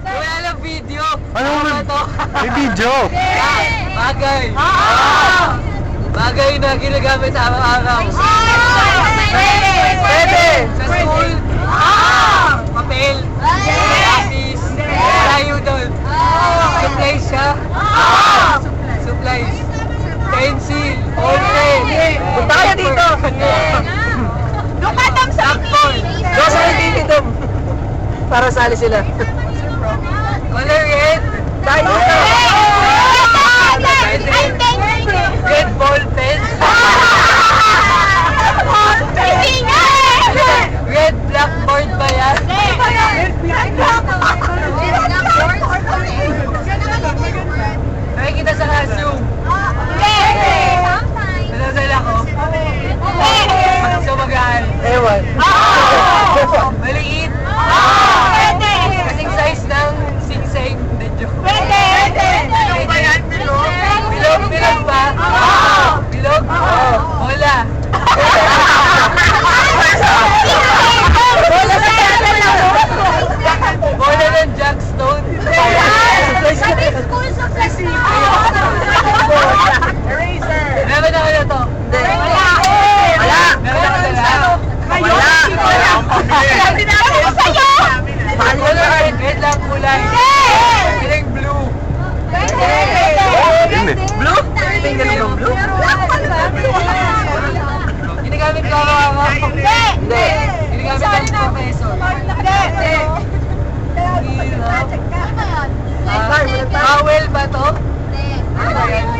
Wala lang video. Ano Tama naman? to? May video. Ah, Bagay. Ah! Bagay na ginagamit sa araw-araw. Pwede. Para sali sila. Wala red, red lang kulay. Piling blue. Eh. Blue? Tingnan mo blue? Ginagamit ko ako. Hindi. Ginagamit ng professor. Ah, Bawel ba to? Ano ba yan?